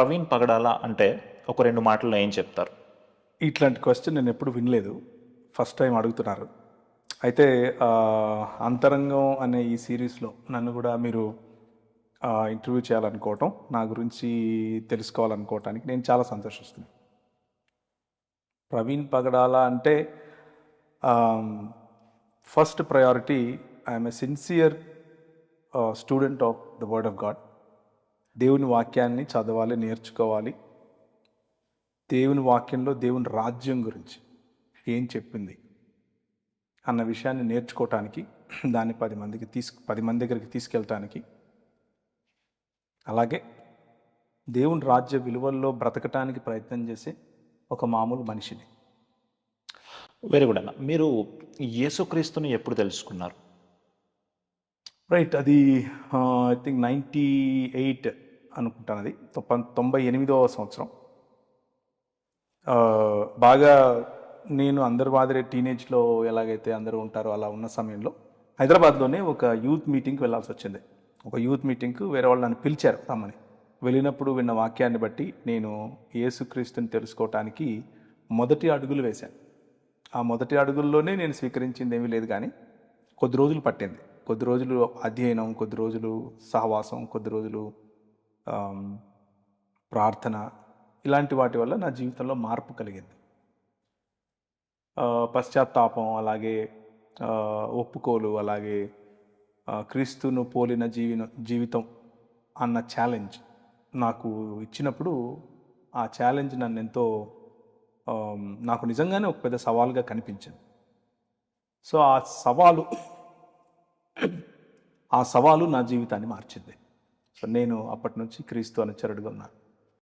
ప్రవీణ్ పగడాల అంటే ఒక రెండు మాటల్లో ఏం చెప్తారు? ఇట్లాంటి క్వశ్చన్ నేను ఎప్పుడు వినలేదు. ఫస్ట్ టైం అడుగుతున్నారు. అయితే అంతరంగం అనే ఈ సిరీస్లో నన్ను కూడా మీరు ఇంటర్వ్యూ చేయాలనుకోవటం నా గురించి తెలుసుకోవాలనుకోవటానికి నేను చాలా సంతోషిస్తున్నాను ప్రవీణ్ పగడాల అంటే first priority I'm a sincere student of the word of God దేవుని వాక్యాన్ని చదవాలి నేర్చుకోవాలి. దేవుని వాక్యంలో దేవుని రాజ్యం గురించి ఏం చెప్పింది అన్న విషయాన్ని నేర్చుకోవటానికి దాన్ని పది మందికి తీసుకు పది మంది దగ్గరికి తీసుకెళ్ళటానికి అలాగే దేవుని రాజ్య విలువల్లో బ్రతకటానికి ప్రయత్నం చేసే ఒక మామూలు మనిషిని. వెరీ గుడ్ అన్న. మీరు యేసుక్రీస్తుని ఎప్పుడు తెలుసుకున్నారు? రైట్ అది ఐ థింక్ నైంటీ ఎయిట్ అనుకుంటాను అది తొంభై తొంభై ఎనిమిదవ సంవత్సరం. బాగా నేను అందరి మాదిరి టీనేజ్లో ఎలాగైతే అందరూ ఉంటారో అలా ఉన్న సమయంలో హైదరాబాద్లోనే ఒక యూత్ మీటింగ్కి వెళ్ళాల్సి వచ్చింది. ఒక యూత్ మీటింగ్కి వేరే వాళ్ళు నన్ను పిలిచారు రమ్మని. వెళ్ళినప్పుడు విన్న వాక్యాన్ని బట్టి నేను యేసుక్రీస్తుని తెలుసుకోవటానికి మొదటి అడుగులు వేశాను. ఆ మొదటి అడుగుల్లోనే నేను స్వీకరించింది ఏమీ లేదు కానీ కొద్ది రోజులు పట్టింది. కొద్ది రోజులు అధ్యయనం కొద్ది రోజులు సహవాసం కొద్ది రోజులు ప్రార్థన ఇలాంటి వాటి వల్ల నా జీవితంలో మార్పు కలిగింది. పశ్చాత్తాపం అలాగే ఒప్పుకోలు అలాగే క్రీస్తును పోలిన జీవి జీవితం అన్న ఛాలెంజ్ నాకు ఇచ్చినప్పుడు ఆ ఛాలెంజ్ నన్ను ఎంతో నాకు నిజంగానే ఒక పెద్ద సవాల్గా కనిపించింది. సో ఆ సవాలు ఆ సవాలు నా జీవితాన్ని మార్చింది. సో నేను అప్పటి నుంచి క్రీస్తు అనుచరుడుగా ఉన్నాను.